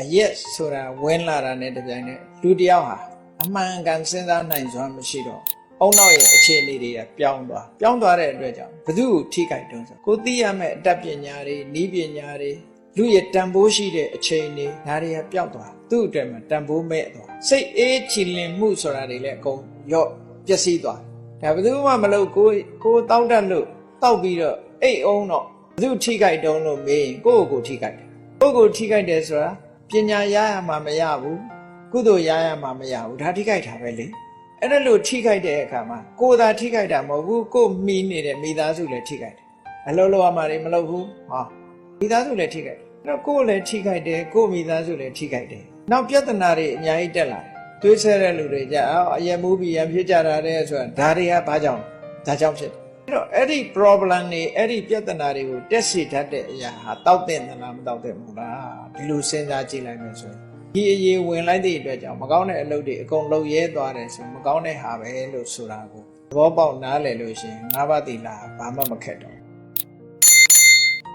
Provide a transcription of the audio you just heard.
အရက်ဆိုတာဝင်လာတာနဲ့တပြိုင်နက်လူတစ်ယောက်ဟာအမှန်ကန်စဉ်းစားနိုင်စွမ်းမရှိတော့အုံနောက်ရဲ့အခြေအနေတွေကပြောင်းသွားပြောင်းသွားတဲ့အတွက်ကြောင့်ဘယ်သူ့ကိုထိခိုက်တုံးဆိုကိုသိရမယ့်အတတ်ပညာတွေဤပညာတွေလူရဲ့တန်ဖိုးရှိတဲ့အချိန်တွေဒါတွေကပျောက်သွားသူ့အတွက်မှာတန်ဖိုးမဲ့သွားစိတ်အေးချီလင်မှုဆိုတာတွေလည်းအကုန်ရော့ပျက်စီးသွားဒါဘယ်သူမှမလုပ်ကိုကိုတောက်တတ်လို့တောက်ပြီးတော့အိတ်အောင်တော့ဘယ်သူထိခိုက်တုံးလို့မေးရင်ကိုယ့်ကိုယ်ကိုထိခိုက်တယ်ကိုယ့်ကိုယ်ထိခိုက်တယ်ဆိုတာ ပညာရရမှာမရဘူးကုသိုလ်ရရမှာမရဘူးဒါထိခိုက်တာပဲလေအဲ့ဒါလို့ထိခိုက်တဲ့အခါမှာကိုယ်သာထိခိုက်တာမဟုတ်ဘူးကိုယ်မှီနေတဲ့မိသားစုလည်းထိခိုက်တယ်အလုံးလုံးအမှားတွေမလုပ်ဘူးဟောမိသားစုလည်းထိခိုက်တယ်အဲ့တော့ကိုယ်လည်းထိခိုက်တယ်ကိုယ်မိသားစုလည်းထိခိုက်တယ်နောက်ပြဿနာတွေအများကြီးတက်လာတယ်တွေးဆတဲ့လူတွေကြအော်အယက်မူးပြီးရန်ဖြစ်ကြတာတဲ့ဆိုတာဒါတွေကဘာကြောင့်ဒါကြောင့်ဖြစ်တယ် အဲ့တော့အဲ့ဒီ problem တွေအဲ့ဒီပြဿနာတွေကိုတက်စီတတ်တဲ့အရာဟာတောက်တဲ့သလားမတောက်တဲ့ဘူးလားဒီလိုစဉ်းစားကြည့်လိုက်မယ်ဆိုရင်ဒီအရေးဝင်လိုက်တဲ့အတွက်ကြောင့်မကောင်းတဲ့အလုပ်တွေအကုန်လုပ်ရဲသွားတယ်ဆိုမကောင်းတဲ့ဟာပဲလို့ဆိုတာကိုသဘောပေါက်နားလည်လို့ရှိရင်ငါးပါးသီလဘာမှမခက်တော့